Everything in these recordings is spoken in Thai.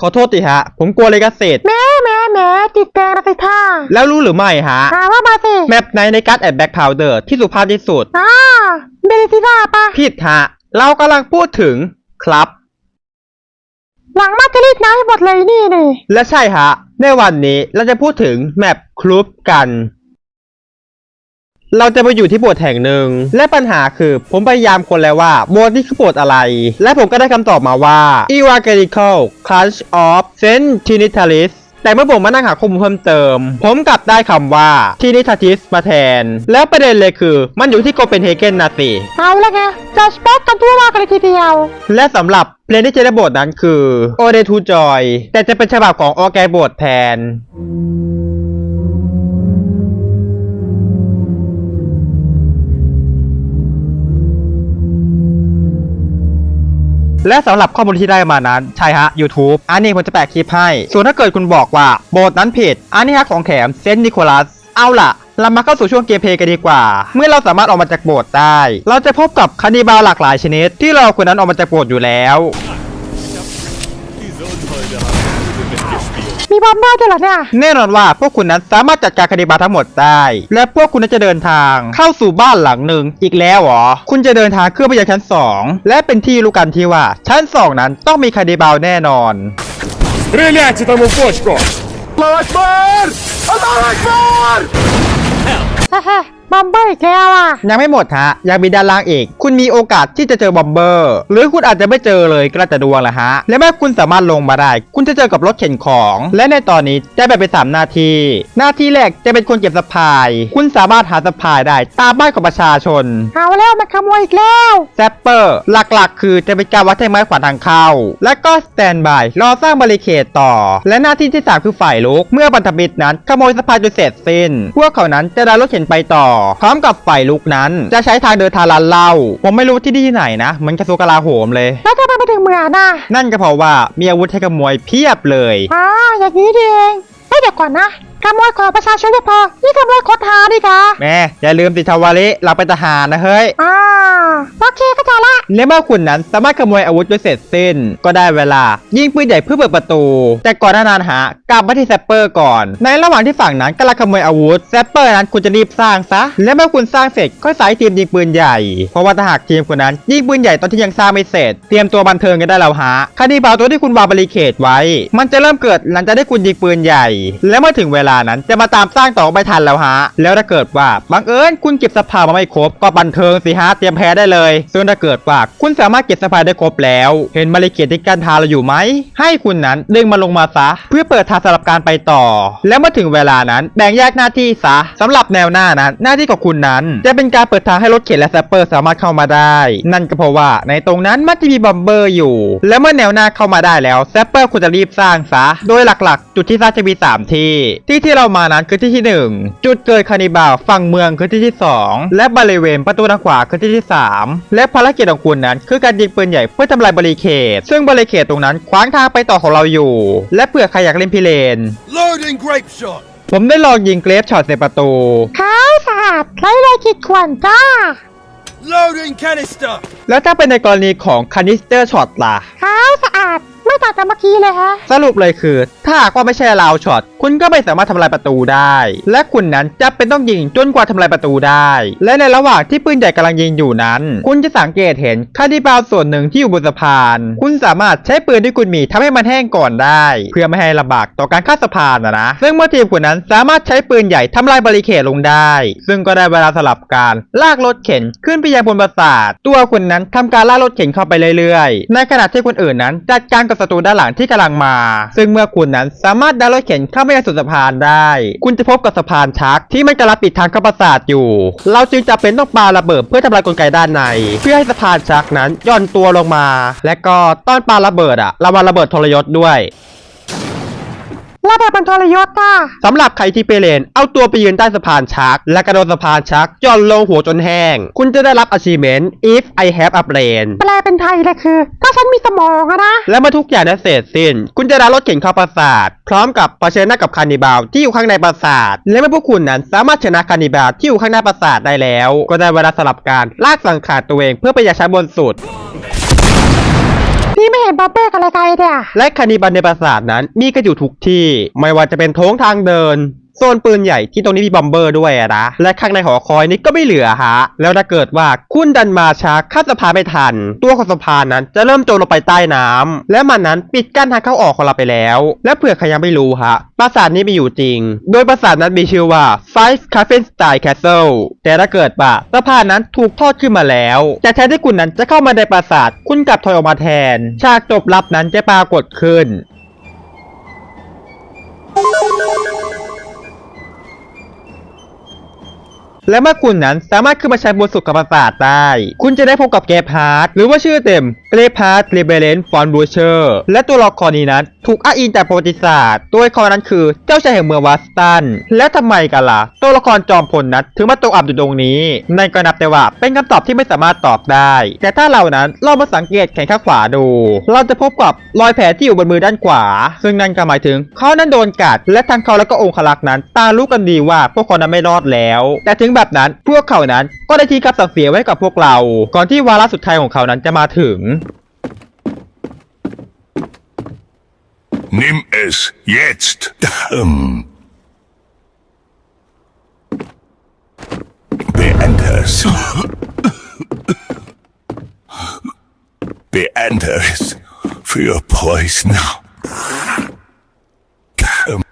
ขอโทษทีฮะ ผมกลัวเลยกเศษแหม่แหม่แหม่ติดแดงนะสิท่าแล้วรู้หรือไม่ฮะถามว่ามาสิแมปไหนในการ์ดแอดแบ็กพาวเดอร์ที่สุภาพที่สุดอ่าเบลิซิน่าปะผิดฮะ เรากำลังพูดถึงครับ หลังมาจะรีดน้ำให้หมดเลยนี่นี่และใช่ฮะ ในวันนี้เราจะพูดถึงแมปคลุปกัน เราจะไปอยู่ที่โบสถ์แห่งหนึ่ง และปัญหาคือผมพยายามคนแล้วว่าโบสถ์นี้คือโบสถ์อะไร และผมก็ได้คำตอบมาว่า Evangelical Church of Saint Trinitatis แต่เมื่อผมมานั่งหาข้อมูลเพิ่มเติม ผมกลับได้คำว่า Trinitatis มาแทน แล้วประเด็นเลยคือ มันอยู่ที่โกเปนเฮเกนนะสิเอาละไงจะสเปกกันทั่วโลกกันเลยทีเดียว และสำหรับเพลงที่จะได้โบทนั้นคือ o d e to Joy แต่จะเป็นฉบับของออแกโบทแทน และสำหรับข้อมูลที่ได้มานั้นใช่ฮะ YouTube อันนี้ผมจะแปะคลิปให้ ส่วนถ้าเกิดคุณบอกว่าโบทนั้นผิด อันนี้ฮะของแถมเซนต์นิโคลัสเอาล่ะเรามาเข้าสู่ช่วงเกมเพย์กันดีกว่า เมื่อเราสามารถออกมาจากโบสถ์ได้ เราจะพบกับคานิบาลหลากหลายชนิด ที่เราคนนั้นออกมาจากโบสถ์อยู่แล้ว มีบอมเบอร์ด้วยเหรอเนี่ย แน่นอนว่าพวกคุณนั้นสามารถจัดการคดีบาทั้งหมดได้ และพวกคุณนั้นจะเดินทางเข้าสู่บ้านหลังหนึ่งอีกแล้วเหรอ คุณจะเดินทางขึ้นไปยังชั้น 2 และเป็นที่รู้กันที่ว่าชั้น 2 นั้นต้องมีคดีบาแน่นอน Стреляйте там в бочку! ฮ่าฮ่า บอมเบอร์อีกแล้วอะ ยังไม่หมดฮะ ยังมีด้านล่างอีก คุณมีโอกาสที่จะเจอบอมเบอร์ หรือคุณอาจจะไม่เจอเลยก็แล้วแต่ดวงละฮะ และเมื่อคุณสามารถลงมาได้ คุณจะเจอกับรถเข็นของ และในตอนนี้จะแบ่งเป็นสามหน้าที่ หน้าที่แรกจะเป็นคนเก็บสะพาย คุณสามารถหาสะพายได้ตามบ้านของประชาชน เอาแล้วมันขโมยอีกแล้วแซปเปอร์หลักๆ คือจะเป็นการวัดแท่งไม้ขวางทางเข้า และก็สแตนบายรอสร้างบาริเคดต่อ และหน้าที่ที่3คือฝ่ายลุก เมื่อบันทมิตรนั้นขโมยสะพานจนเสร็จสิ้น พวกเขานั้นจะได้รถเข็นไปต่อพร้อมกับฝ่ายลุกนั้น จะใช้ทางเดินทางลันเล่า ผมไม่รู้ที่นี่ที่ไหนนะเหมันกระทรวงกลาโหมเลย แล้วทำไมมาถึงเมืองน่ะนั่นก็เพราะว่ามีอาวุธให้ขโมยเพียบเลยอ่าอย่างนี้ดีเองเฮ้ยเดี๋ยวก่อนนะขโมยของประชาชนไม่พอนี่ขโมยคดหาดิกะแม่อย่าลืมติชาวาริเราเป็นทหารนะเฮ้ยอ่า โอเคก็จละและเมื่อคุณนั้นสามารถขโมยอาวุธจนเสร็จสิ้น ก็ได้เวลา ยิงปืนใหญ่เพื่อเปิดประตู แต่ก่อนหน้านั้นหากลับมาที่แซปเปอร์ก่อน ในระหว่างที่ฝั่งนั้นกำลังขโมยอาวุธแซปเปอร์นั้นคุณจะรีบสร้างซะ และเมื่อคุณสร้างเสร็จก็สายทีมยิงปืนใหญ่ เพราะว่าถ้าหากทีมคุณนั้นยิงปืนใหญ่ตอนที่ยังสร้างไม่เสร็จ เตรียมตัวบันเทิงกันได้แล้วฮะคดีบาวตัวที่คุณวางบาริเคดไว้ มันจะเริ่มเกิดหลังจากที่คุณยิงปืนใหญ่ และเมื่อถึงเวลานั้นจะมาตามสร้างต่อไม่ทันแล้วฮะแล้วถ้าเกิดว่าบังเอิญคุณเก็บสภามาไม่ครบก็บันเทิงสิฮะเตรียมแพ้ได้เลยส่วนถ้าเกิดว่าคุณสามารถเก็บสภายได้ครบแล้ว เห็นบาริเคดที่กั้นทางเราอยู่ไหม ให้คุณนั้นดึงมาลงมาซะ เพื่อเปิดทางสำหรับการไปต่อ แล้วเมื่อถึงเวลานั้นแบ่งแยกหน้าที่ซะสำหรับแนวหน้านั้น หน้าที่ของคุณนั้น จะเป็นการเปิดทางให้รถเข็นและแซปเปอร์สามารถเข้ามาได้ นั่นก็เพราะว่าในตรงนั้นมันจะมีบอมเบอร์อยู่ และเมื่อแนวหน้าเข้ามาได้แล้วแซปเปอร์คุณจะรีบสร้างซะ โดยหลักๆ จุดที่สร้างจะมีสามที่ ที่ที่เรามานั้นคือที่ที่หนึ่งจุดเกิดคานิบาลฝั่งเมืองคือที่ที่สองและบริเวณประตูทางขวาคือที่ที่สามและภารกิจของคุณนั้น คือการยิงปืนใหญ่เพื่อทำลายบริเคดซึ่งบริเคดตรงนั้นขวางทางไปต่อของเราอยู่ และเผื่อใครอยากเล่นพิเรน Loading grape shot! ผมได้ลองยิงเกรฟช็อตใส่ประตูขาวสะอาดไร้รอยขีดข่วนจ้า Loading canister! แล้วถ้าเป็นในกรณีของคานิสเตอร์ช็อตล่ะขาวสะอาดไม่ต่างจากเมื่อกี้เลยฮะ สรุปเลยคือ ถ้าหากว่าไม่ใช่ลาวช็อตคุณก็ไม่สามารถทำลายประตูได้ และคุณนั้นจะเป็นต้องยิงจนกว่าทำลายประตูได้ และในระหว่างที่ปืนใหญ่กำลังยิงอยู่นั้น คุณจะสังเกตเห็นคาดิบาวส่วนหนึ่งที่อยู่บนสะพาน คุณสามารถใช้ปืนที่คุณมีทำให้มันแห้งก่อนได้ เพื่อไม่ให้ลำบากต่อการข้าสะพานนะนะซึ่งเมื่อทีมคุณนั้นสามารถใช้ปืนใหญ่ทำลายบริเคดลงได้ ซึ่งก็ได้เวลาสลับการลากรถเข็นขึ้นไปยังบนปราสาทตัวคุณนั้นทำการลากรถเข็นเข้าไปเรื่อยๆ ในขณะที่คนอื่นนั้นจัดการกับศัตรูด้านหลังที่กำลังมา ซึ่งเมื่อคุณนั้นสามารถดันรถเข็นเข้าไปยังสุดสะพานได้ คุณจะพบกับสะพานชัก ที่มันกำลังปิดทางเข้าปราสาทอยู่ เราจึงจะเป็นต้องปาระเบิดเพื่อทำลายกลไกด้านใน เพื่อให้สะพานชักนั้นย่อนตัวลงมา และก็ตอนปาระเบิดอะระวังระเบิดทรยศด้วย ระเบิดเป็นทรยศจ้าสำหรับใครที่ไปเลนเอาตัวไปยืนใต้สะพานชัก และกระโดดสะพานชักย่อนลงหัวจนแห้ง คุณจะได้รับ achievement if I have a brain แปลเป็นไทยเลยคือ ถ้าฉันมีสมองอะนะ และเมื่อทุกอย่างได้เสร็จสิ้น คุณจะได้รถเข็นเข้าปราสาท พร้อมกับเผชิญหน้ากับคานิบาลที่อยู่ข้างในปราสาท และเมื่อพวกคุณนั้นสามารถชนะคานิบาลที่อยู่ข้างหน้าปราสาทได้แล้ว ก็ได้เวลาสลับการลากสังขารตัวเองเพื่อไปยังชั้นบนสุด พี่ไม่เห็นเห็นบอมเบ้กับอะไรกันเนี่ยและคานิบัลในปราสาทนั้นมีกันอยู่ทุกที่ ไม่ว่าจะเป็นโถงทางเดิน โซนปืนใหญ่ที่ตรงนี้มีบอมเบอร์ด้วยนะ และข้างในหอคอยนี้ก็ไม่เหลือฮะ แล้วถ้าเกิดว่าคุณดันมาช้าข้ามสะพานไม่ทัน ตัวของสะพานนั้นจะเริ่มจมลงไปใต้น้ำและมันนั้นปิดกั้นทางเข้าออกของเราไปแล้ว และเผื่อใครยังไม่รู้ฮะปราสาทนี้มีอยู่จริง โดยปราสาทนั้นมีชื่อว่า Five c a f e n s t y n Castle แต่ถ้าเกิดว่าสะพานนั้นถูกทอดขึ้นมาแล้วแต่แทนที่คุณนั้นจะเข้ามาในปราสาทคุณกลับถอยออกมาแทน ฉากจบลับนั้นจะปรากฏขึ้น และเมื่อคุณนั้นสามารถขึ้นมาใช้บนสุดกับประสาทได้ คุณจะได้พบกับเกรฟฮาร์ดหรือว่าชื่อเต็มเกรฟฮาร์ดเรเบเลนฟอนบูเชอร์และตัวละครนี้นั้น ถูกอ้างอิงจากประวัติศาสตร์ ตัวละครนั้นคือเจ้าชายแห่งเมืองวัสตัน และทำไมกันล่ะ ตัวละครจอมพลนั้นถึงมาตกอับอยู่ตรงนี้นั่นก็นับแต่ว่าเป็นคำตอบที่ไม่สามารถตอบได้ แต่ถ้าเรานั้นลองมาสังเกตแขนข้างขวาดู เราจะพบกับรอยแผลที่อยู่บนมือด้านขวา ซึ่งนั่นก็หมายถึงเขานั้นโดนกัด และทั้งเขาและก็องคลักษ์นั้นต่างรู้กันดีว่าพวกเขานั้นไม่รอดแล้ว แต่ถึงแบบนั้นพวกเขานั้นก็ได้ทิ้งคำสั่งเสียไว้กับพวกเรา ก่อนที่วาระสุดท้ายของเขานั้นจะมาถึง Nimm es jetzt. Ähm. Beende es. Beende es. Für Preußen. Ähm,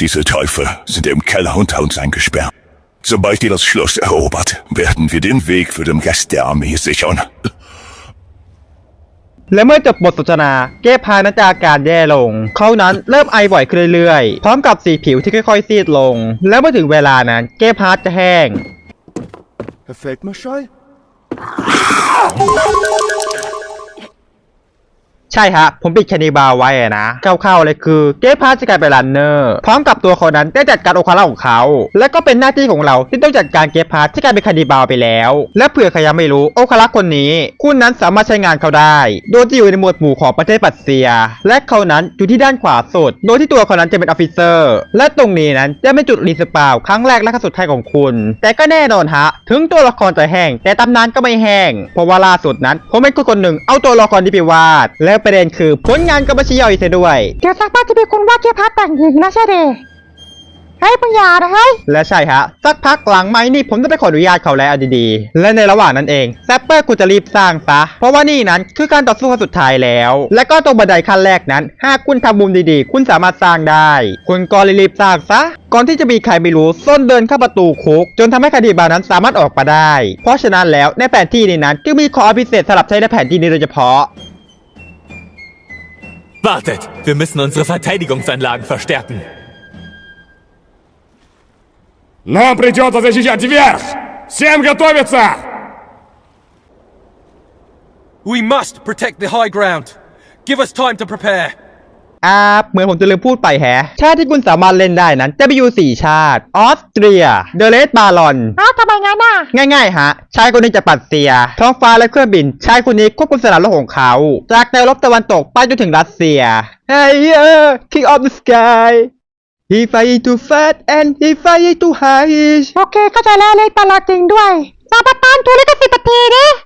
Diese Teufel sind im Keller unter uns eingesperrt. Sobald ihr das Schloss erobert, werden wir den Weg für den Rest der Armee sichern. และเมื่อจบบทสนทนาเกพานั้นจะอาการแย่ลง เขานั้นเริ่มไอบ่อยขึ้นเรื่อยๆ พร้อมกับสีผิวที่ค่อยๆ ซีดลง และเมื่อถึงเวลานั้นเกพาร์จะแห้ง Effect, ใช่ฮะ ผมปิดแคนิบาไว้นะคร่าวๆเลยคือเกพาร์ทจะกลายเป็นรันเนอร์ พร้อมกับตัวเขานั้นได้จัดการโอคาร่าของเขา และก็เป็นหน้าที่ของเราที่ต้องจัดการเกพาร์ทที่กลายเป็นคนิบาไปแล้ว และเผื่อใครยังไม่รู้โอคาร่าคนนี้ คุณนั้นสามารถใช้งานเขาได้ โดยจะอยู่ในหมวดหมู่ของประเทศปัตเซีย และเขานั้นอยู่ที่ด้านขวาสุด โดยที่ตัวเขานั้นจะเป็นออฟฟิเซอร์ และตรงนี้นั้นจะเป็นจุดรีสปาวครั้งแรกและครั้งสุดท้ายของคุณ แต่ก็แน่นอนฮะ ถึงตัวละครจะแห้งแต่ตำนานก็ไม่แห้งเพราะว่าล่าสุดนั้นผมเป็นคนคนหนึ่งเอาตัวละครนี้ไปวาดและประเด็นคือผลงานก็ไม่ใช่ย่อยเสียด้วย เดี๋ยวสักพักจะมีคนว่าเจ๊พัดแต่งหญิงนะใช่เดเฮ้ยปัญญานะเฮ้ย และใช่ฮะ สักพักหลังไม่นี่ผมจะไปขออนุญาตเขาแล้วเอาดีๆ และในระหว่างนั้นเองแซปเปอร์กูจะรีบสร้างซะ เพราะว่านี่นั้นคือการต่อสู้ครั้งสุดท้ายแล้ว และก็ตรงบันไดขั้นแรกนั้น หากคุณทำมุมดีๆ คุณสามารถสร้างได้ คุณก็รีบสร้างซะ ก่อนที่จะมีใครไม่รู้ส้นเดินเข้าประตูคุก จนทำให้คดีบาลนั้นสามารถออกมาได้ เพราะฉะนั้นแล้วในแผนที่นี้นั้นจึงมีขอพิเศษสำหรับใช้ในแผนที่นี้โดยเฉพาะ Wartet! Wir müssen unsere Verteidigungsanlagen verstärken. Нам придется защищать верх! Всем готовиться! We must protect the high ground. Give us time to prepare. อ่าเหมือนผมจะลืมพูดไปแฮะ ชาติที่คุณสามารถเล่นได้นั้นจะมีอยู่4ชาติ ออสเตรีย เดเลสบารอน อ้าวทำไมงั้นน่ะ ง่ายๆ ฮะ ชายคนนี้จะปัดเสีย ท้องฟ้าและเครื่องบิน ชายคนนี้ควบคุมสนามรบของเขา จากแนวรบตะวันตกไปจนถึงรัสเซีย Hey yeah King of the Sky He fly too fast and he fly too high โอเคเข้าใจแล้วเล็กตลอดจริงด้วยซาบะตันทูลิกสิบนาทีดิ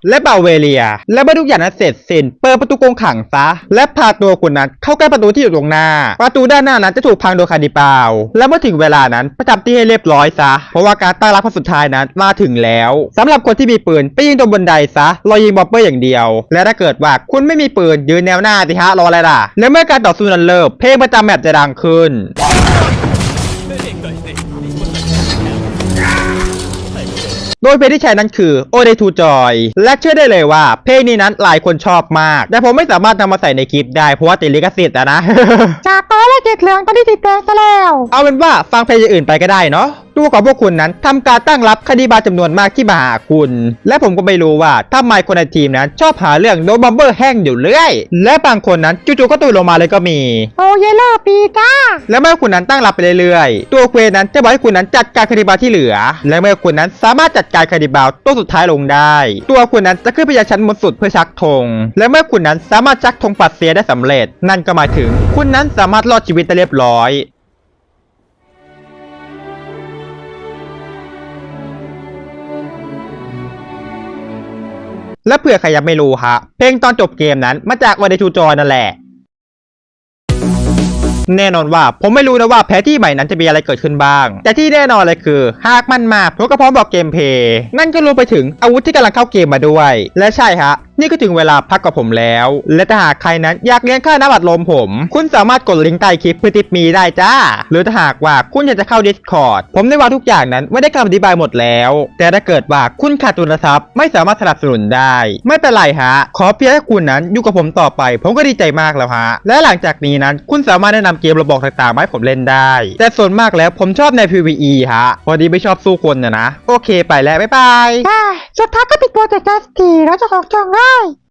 และเบาเวเลีย และเมื่อทุกอย่างนั้นเสร็จสิ้นเปิดประตูกรงขังซะ และพาตัวคุณนั้นเข้าใกล้ประตูที่อยู่ตรงหน้า ประตูด้านหน้านั้นจะถูกพังโดยคานิปาว และเมื่อถึงเวลานั้นประจำที่ให้เรียบร้อยซะ เพราะว่าการตั้งรับครั้งสุดท้ายนั้นมาถึงแล้วสำหรับคนที่มีปืนไปยิงตรงบนไดซะรอยิงบอมเบอร์อย่างเดียว และถ้าเกิดว่าคุณไม่มีปืนยืนแนวหน้าสิฮะรออะไรล่ะและเมื่อการต่อสู้นั้นเริ่มเพลงประจำแมปจะดังขึ้น โดยเพลงที่ใช้นั้นคือ o d to Joy และเชื่อได้เลยว่าเพลงนี้นั้นหลายคนชอบมาก แต่ผมไม่สามารถนำมาใส่ในคลิปได้เพราะว่าติดลิขสิทธิ์อะนะจากตัวเลขเจ็ดเหลืองตอนที่ติดแดงซะแล้ว เอาเป็นว่าฟังเพลงอย่างอื่นไปก็ได้เนาะตัวของพวกคุณนั้นทำการตั้งรับคดีบาจำนวนมากที่มาหาคุณ และผมก็ไม่รู้ว่าทำไมคนในทีมนั้น ชอบหาเรื่องโดนบอมเบอร์แห้งอยู่เรื่อย และบางคนนั้นจู่ๆก็ตุยลงมาเลยก็มี โอ้เยลเลอร์ปีจ้าและเมื่อคุณนั้นตั้งรับไปเรื่อยๆ ตัวเควสนั้นจะบอกให้คุณนั้นจัดการคดีบาที่เหลือ และเมื่อคุณนั้นสามารถจัดการคดีบาตัวสุดท้ายลงได้ ตัวคุณนั้นจะขึ้นไปยังชั้นบนสุดเพื่อชักธงและเมื่อคุณนั้นสามารถชักธงปัดเสียได้สำเร็จ นั่นก็หมายถึง คุณนั้นสามารถรอดชีวิตได้เรียบร้อย และเผื่อใครยังไม่รู้ฮะ เพลงตอนจบเกมนั้นมาจากวันเดทูจอนั่นแหละ แน่นอนว่าผมไม่รู้นะว่าแพทที่ใหม่นั้นจะมีอะไรเกิดขึ้นบ้าง แต่ที่แน่นอนเลยคือ หากมันมาผมก็พร้อมบอกเกมเพย์นั่นก็รวมไปถึงอาวุธที่กำลังเข้าเกมมาด้วย และใช่ฮะ นี่ก็ถึงเวลาพักกับผมแล้ว และถ้าหากใครนั้นอยากเลี้ยงค่าน้ำบัดลมผม คุณสามารถกดลิงก์ใต้คลิปเพื่อติดมีได้จ้า หรือถ้าหากว่าคุณอยากจะเข้า Discord ผมได้วางทุกอย่างนั้นไว้ได้คำอธิบายหมดแล้ว แต่ถ้าเกิดว่าคุณขาดทุนทรัพย์ ไม่สามารถสนับสนุนได้ ไม่เป็นไรฮะ ขอเพียงให้คุณนั้นอยู่กับผมต่อไป ผมก็ดีใจมากแล้วฮะ และหลังจากนี้นั้น คุณสามารถแนะนำเกมระบอกต่างๆมาให้ผมเล่นได้ แต่ส่วนมากแล้วผมชอบใน PVE ฮะ พอดีไม่ชอบสู้คนนะนะ โอเคไปแล้วบ๊ายบาย สุดท้ายก็ปิดโปรเจกต์ได้สักทีแล้วจะของจองง่าย